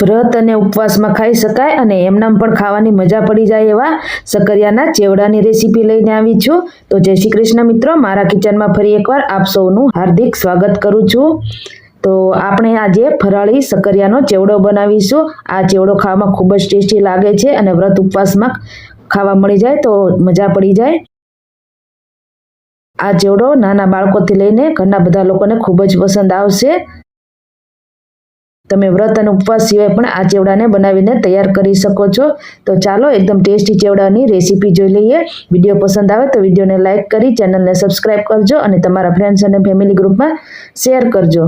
વ્રત અને ઉપવાસમાં ખાઈ શકાય અને એમનામ પણ ખાવાની મજા પડી જાય એવા સકરિયાના ચેવડાની રેસીપી લઈને આવી છું. તો જય શ્રી કૃષ્ણ મિત્રો, મારા કિચનમાં ફરી એકવાર આપ સૌનું હાર્દિક સ્વાગત કરું છું. તો આપણે આજે ફરાળી સકરિયાનો ચેવડો બનાવીશું. આ ચેવડો ખાવામાં ખૂબ જ ટેસ્ટી લાગે છે અને વ્રત ઉપવાસમાં ખાવા મળી જાય તો મજા પડી જાય. આ ચેવડો નાના બાળકોથી લઈને ઘરના બધા લોકોને ખૂબ જ પસંદ આવશે. તમે વ્રત અને ઉપવાસ સિવાય પણ આ ચેવડાને બનાવીને તૈયાર કરી શકો છો. તો ચાલો એકદમ ટેસ્ટી ચેવડાની રેસીપી જોઈ લઈએ. વીડિયો પસંદ આવે તો વિડીયોને લાઇક કરી, ચેનલને સબસ્ક્રાઈબ કરજો અને તમારા ફ્રેન્ડ્સ અને ફેમિલી ગ્રુપમાં શેર કરજો.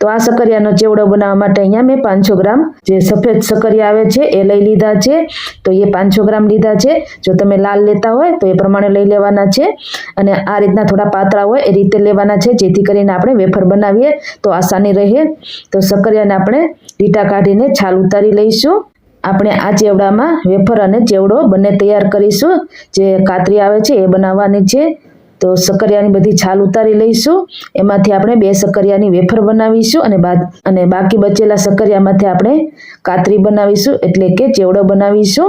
તો આ સકરિયાનો ચેવડો બનાવવા માટે અહીંયા મેં પાંચસો ગ્રામ જે સફેદ સકરિયા આવે છે, એ લઈ લીધા છે. તો એ પાંચસો ગ્રામ લીધા છે. જો તમે લાલ લેતા હોય, તો એ પ્રમાણે લઈ લેવાના છે. અને આ રીતના થોડા પાતળા હોય, એ રીતે લેવાના છે, જેથી કરીને આપણે વેફર બનાવીએ તો આસાની રહે. તો સકરિયાને આપણે લીટા કાઢીને છાલ ઉતારી લઈશું. આપણે આ ચેવડામાં વેફર અને ચેવડો બંને તૈયાર કરીશું. જે કાતરી આવે છે, એ બનાવવાની છે. તો સકરિયાની બધી છાલ ઉતારી લઈશું. એમાંથી આપણે બે સકરિયાની વેફર બનાવીશું અને બાદ અને બાકી બચેલા સકરિયામાંથી આપણે કાતરી બનાવીશું, એટલે કે ચેવડો બનાવીશું.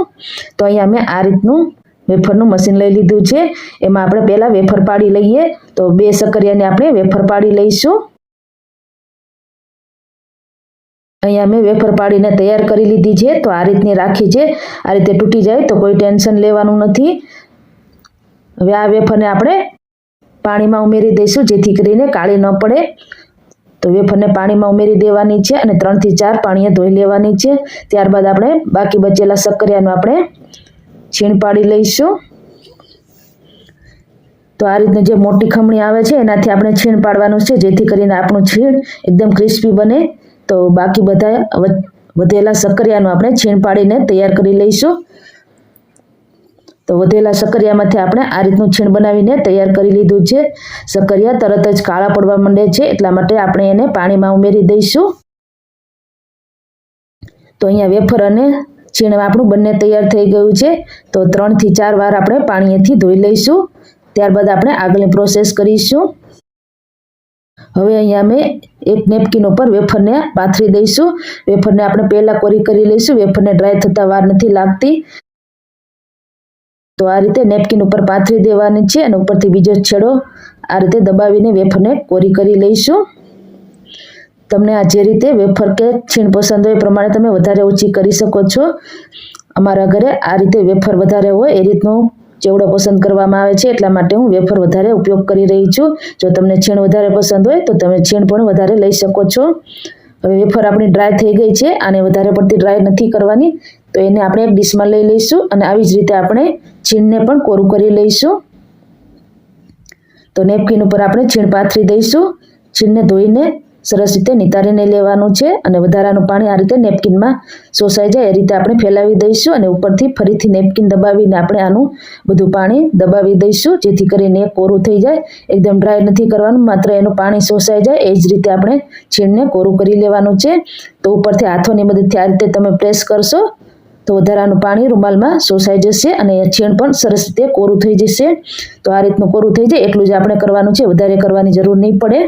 તો અહીંયા મેં આ રીતનું વેફરનું મશીન લઈ લીધું છે. એમાં આપણે પહેલાં વેફર પાડી લઈએ. તો બે સકરિયાને આપણે વેફર પાડી લઈશું. અહીંયા મેં વેફર પાડીને તૈયાર કરી લીધી છે. તો આ રીતની રાખી છે. આ રીતે તૂટી જાય તો કોઈ ટેન્શન લેવાનું નથી. હવે આ વેફરને આપણે પાણીમાં ઉમેરી દઈશું, જેથી કરીને કાળી ન પડે. તો વેફરને પાણીમાં ઉમેરી દેવાની છે અને ત્રણથી ચાર પાણીએ ધોઈ લેવાની છે. ત્યારબાદ આપણે બાકી બચેલા સક્કરિયાનું આપણે છીણ પાડી લઈશું. તો આ રીતની જે મોટી ખમણી આવે છે, એનાથી આપણે છીણ પાડવાનું છે, જેથી કરીને આપણું છીણ એકદમ ક્રિસ્પી બને. તો બાકી બધા વધેલા સક્કરિયાનું આપણે છીણ પાડીને તૈયાર કરી લઈશું. તો વધેલા સકરિયામાંથી આપણે આ રીતનું છીણ બનાવીને તૈયાર કરી લીધું છે. સકરિયા તરત જ કાળા પડવા માંડે છે, એટલા માટે આપણે એને પાણીમાં ઉમેરી દઈશું. તો અહીંયા વેફર અને છીણ આપણું બંને તૈયાર થઈ ગયું છે. તો ત્રણથી ચાર વાર આપણે પાણીએથી ધોઈ લઈશું. ત્યારબાદ આપણે આગળની પ્રોસેસ કરીશું. હવે અહીંયા અમે એક નેપકિન ઉપર વેફરને પાથરી દઈશું. વેફરને આપણે પહેલાં કોરી કરી લઈશું. વેફરને ડ્રાય થતાં વાર નથી લાગતી. તો આ રીતે નેપકિન ઉપર પાથરી દેવાની છે અને ઉપરથી બીજો છેડો આ રીતે દબાવીને વેફરને કોરી કરી લઈશું. તમને આ જે રીતે વેફર કે છીણ પસંદ હોય એ પ્રમાણે તમે વધારે ઓછી કરી શકો છો. અમારા ઘરે આ રીતે વેફર વધારે હોય એ રીતનું ચેવડો પસંદ કરવામાં આવે છે એટલા માટે હું વેફર વધારે ઉપયોગ કરી રહી છું. જો તમને છીણ વધારે પસંદ હોય તો તમે છીણ પણ વધારે લઈ શકો છો. હવે વેફર આપણી ડ્રાય થઈ ગઈ છે, આને વધારે પડતી ડ્રાય નથી કરવાની. તો એને આપણે એક ડીશમાં લઈ લઈશું અને આવી જ રીતે આપણે છીણને પણ કોરું કરી લઈશું. તો નેપકિન ઉપર આપણે છીણ પાથરી દઈશું. છીણને ધોઈને સરસ રીતે નિતારીને લેવાનું છે અને વધારાનું પાણી આ રીતે નેપકિનમાં શોષાઈ જાય એ રીતે આપણે ફેલાવી દઈશું અને ઉપરથી ફરીથી નેપકિન દબાવીને આપણે આનું બધું પાણી દબાવી દઈશું, જેથી કરીને કોરું થઈ જાય. એકદમ ડ્રાય નથી કરવાનું, માત્ર એનું પાણી શોષાઈ જાય એ જ રીતે આપણે છીણને કોરું કરી લેવાનું છે. તો ઉપરથી હાથોની મદદથી આ રીતે તમે પ્રેસ કરશો તો વધારાનું પાણી રૂમાલમાં શોષાઈ જશે અને છીણ પણ સરસ રીતે કોરું થઈ જશે. તો આ રીતનું કોરું થઈ જાય, એટલું જ આપણે કરવાનું છે, વધારે કરવાની જરૂર નહીં પડે.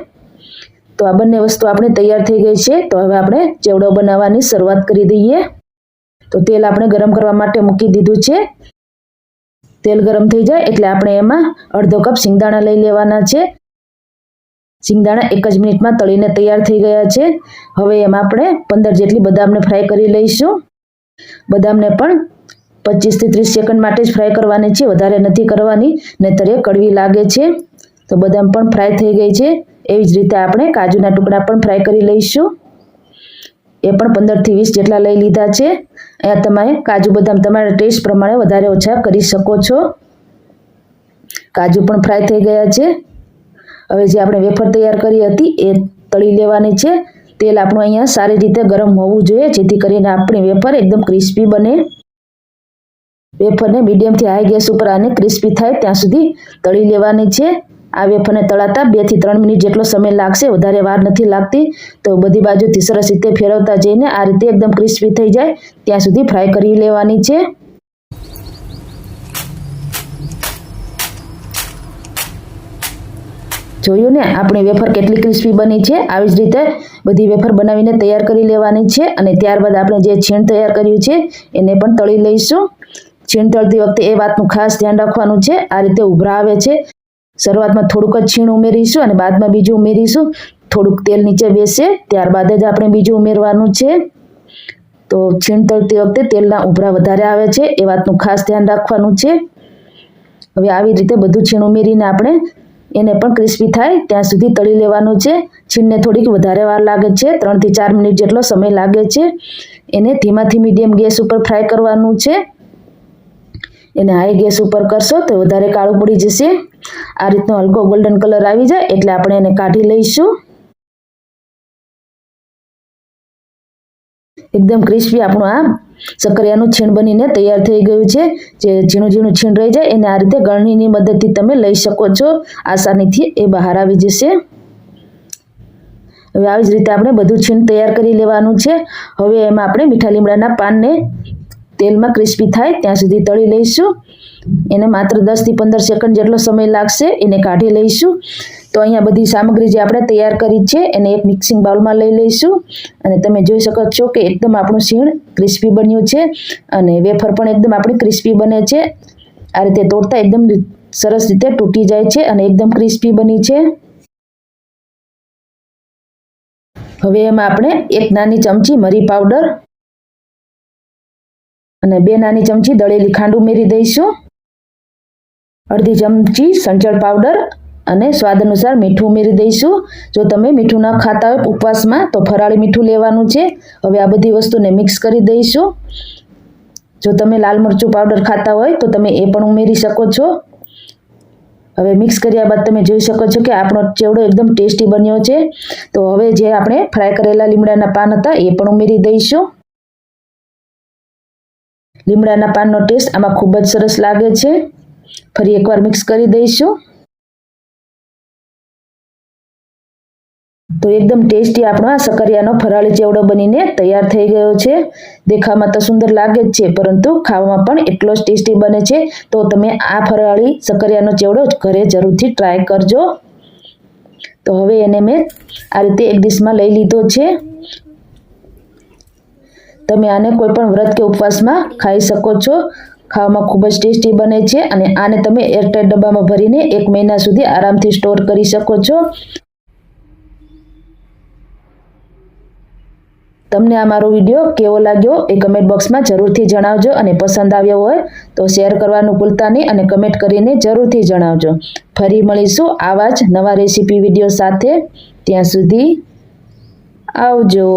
તો આ બંને વસ્તુ આપણે તૈયાર થઈ ગઈ છે, તો હવે આપણે ચેવડો બનાવવાની શરૂઆત કરી દઈએ. તો તેલ આપણે ગરમ કરવા માટે મૂકી દીધું છે. તેલ ગરમ થઈ જાય, એટલે આપણે એમાં અડધો કપ સિંગદાણા લઈ લેવાના છે. સિંગદાણા એક જ મિનિટમાં તળીને તૈયાર થઈ ગયા છે. હવે એમાં આપણે પંદર જેટલી બદામને ફ્રાય કરી લઈશું. બદામને પણ પચીસથી ત્રીસ સેકન્ડ માટે જ ફ્રાય કરવાની છે. વધારે નથી કરવાની, નહીતર એ કડવી લાગે છે. તો બદામ પણ ફ્રાય થઈ ગઈ છે. એવી જ રીતે આપણે કાજુના ટુકડા પણ ફ્રાય કરી લઈશું. એ પણ પંદરથી વીસ જેટલા લઈ લીધા છે. અહીંયા તમે કાજુ બદામ તમારા ટેસ્ટ પ્રમાણે વધારે ઓછા કરી શકો છો. કાજુ પણ ફ્રાય થઈ ગયા છે. હવે જે આપણે વેફર તૈયાર કરી હતી, એ તળી લેવાની છે. તેલ આપણું અહીંયા સારી રીતે ગરમ હોવું જોઈએ, જેથી કરીને આપણી વેફર એકદમ ક્રિસ્પી બને. વેફરને મીડિયમથી હાઈ ગેસ ઉપર આને ક્રિસ્પી થાય ત્યાં સુધી તળી લેવાની છે. આ વેફરને તળાતા બેથી ત્રણ મિનિટ જેટલો સમય લાગશે, વધારે વાર નથી લાગતી. તો બધી બાજુથી સરસ રીતે ફેરવતા જઈને આ રીતે એકદમ ક્રિસ્પી થઈ જાય, ત્યાં સુધી ફ્રાય કરી લેવાની છે. જોયું ને? આપણી વેફર કેટલી ક્રિસ્પી બની છે? આવી જ રીતે બધી વેફર બનાવીને તૈયાર કરી લેવાની છે અને ત્યારબાદ આપણે જે છીણ તૈયાર કર્યું છે, એને પણ તળી લઈશું. છીણ તળતી વખતે એ વાતનું ખાસ ધ્યાન રાખવાનું છે. આ રીતે ઉભરા આવે છે. શરૂઆતમાં થોડુંક જ છીણ ઉમેરીશું અને બાદમાં બીજું ઉમેરીશું. થોડુંક તેલ નીચે બેસે, ત્યારબાદ જ આપણે બીજું ઉમેરવાનું છે. તો છીણ તળતી વખતે તેલના ઉભરા વધારે આવે છે. એ વાતનું ખાસ ધ્યાન રાખવાનું છે. હવે આવી રીતે બધું છીણ ઉમેરીને આપણે એને પણ ક્રિસ્પી થાય, ત્યાં સુધી તળી લેવાનું છે. છીણને થોડીક વધારે વાર લાગે છે ત્રણથી ચાર મિનિટ જેટલો સમય લાગે છે. એને ધીમાથી મીડિયમ ગેસ ઉપર ફ્રાય કરવાનું છે. એને હાઈ ગેસ ઉપર કરશો તો વધારે કાળું પડી જશે. આ રીતનો હલકો ગોલ્ડન કલર આવી જાય એટલે આપણે એને કાઢી લઈશું. એકદમ ક્રિસ્પી આપણું આ સક્કરિયાનું છીણ બનીને તૈયાર થઈ ગયું છે. જે ઝીણું ઝીણું છીણ રહી જાય એને આ રીતે ગળણીની મદદથી તમે લઈ શકો છો. આસાનીથી એ બહાર આવી જશે. હવે આવી જ રીતે આપણે બધું છીણ તૈયાર કરી લેવાનું છે. હવે એમાં આપણે મીઠા લીમડાના પાનને તેલમાં ક્રિસ્પી થાય ત્યાં સુધી તળી લઈશું. એને માત્ર દસથી પંદર સેકન્ડ જેટલો સમય લાગશે. એને કાઢી લઈશું. તો અહીંયા બધી સામગ્રી જે આપણે તૈયાર કરી છે, એને એક મિક્સિંગ બાઉલમાં લઈ લઈશું. અને તમે જોઈ શકો છો કે એકદમ આપણું શીણ ક્રિસ્પી બન્યું છે અને વેફર પણ એકદમ આપણી ક્રિસ્પી બને છે. આ રીતે તોડતા એકદમ સરસ રીતે તૂટી જાય છે અને એકદમ ક્રિસ્પી બની છે. હવે એમાં આપણે એક નાની ચમચી મરી પાવડર અને બે નાની ચમચી દળેલી ખાંડ ઉમેરી દઈશું. અડધી ચમચી સંચળ પાવડર અને સ્વાદ અનુસાર મીઠું ઉમેરી દઈશું. જો તમે મીઠું ન ખાતા હોય ઉપવાસમાં, તો ફરાળી મીઠું લેવાનું છે. હવે આ બધી વસ્તુને મિક્સ કરી દઈશું. જો તમે લાલ મરચું પાવડર ખાતા હોય, તો તમે એ પણ ઉમેરી શકો છો. હવે મિક્સ કર્યા બાદ તમે જોઈ શકો છો કે આપણો ચેવડો એકદમ ટેસ્ટી બન્યો છે. તો હવે જે આપણે ફ્રાય કરેલા લીમડાના પાન હતા, એ પણ ઉમેરી દઈશું. લીમડાના પાનનો ટેસ્ટ આમાં ખૂબ જ સરસ લાગે છે. ફરી એકવાર મિક્સ કરી દઈશું. તો એકદમ ટેસ્ટી આપણો આ સકરિયાનો ફરાળી ચેવડો બનીને તૈયાર થઈ ગયો છે. દેખાવામાં તો સુંદર લાગે જ છે, પરંતુ ખાવામાં પણ એટલો જ ટેસ્ટી બને છે. તો તમે આ ફરાળી સકરિયાનો ચેવડો ઘરે જરૂરથી ટ્રાય કરજો. તો હવે એને મેં આ રીતે એક ડીશમાં લઈ લીધો છે. તમે આને કોઈ પણ વ્રત કે ઉપવાસમાં ખાઈ શકો છો. ખાવામાં ખૂબ જ ટેસ્ટી બને છે અને આને તમે એરટાઈટ ડબ્બામાં ભરીને એક મહિના સુધી આરામથી સ્ટોર કરી શકો છો. તમને આ મારો વીડિયો કેવો લાગ્યો એ કમેન્ટ બોક્સમાં જરૂરથી જણાવજો અને પસંદ આવ્યો હોય તો શેર કરવાનું ભૂલતા નહીં અને કમેન્ટ કરીને જરૂરથી જણાવજો. ફરી મળીશું આવા જ નવા રેસીપી વીડિયો સાથે. ત્યાં સુધી આવજો.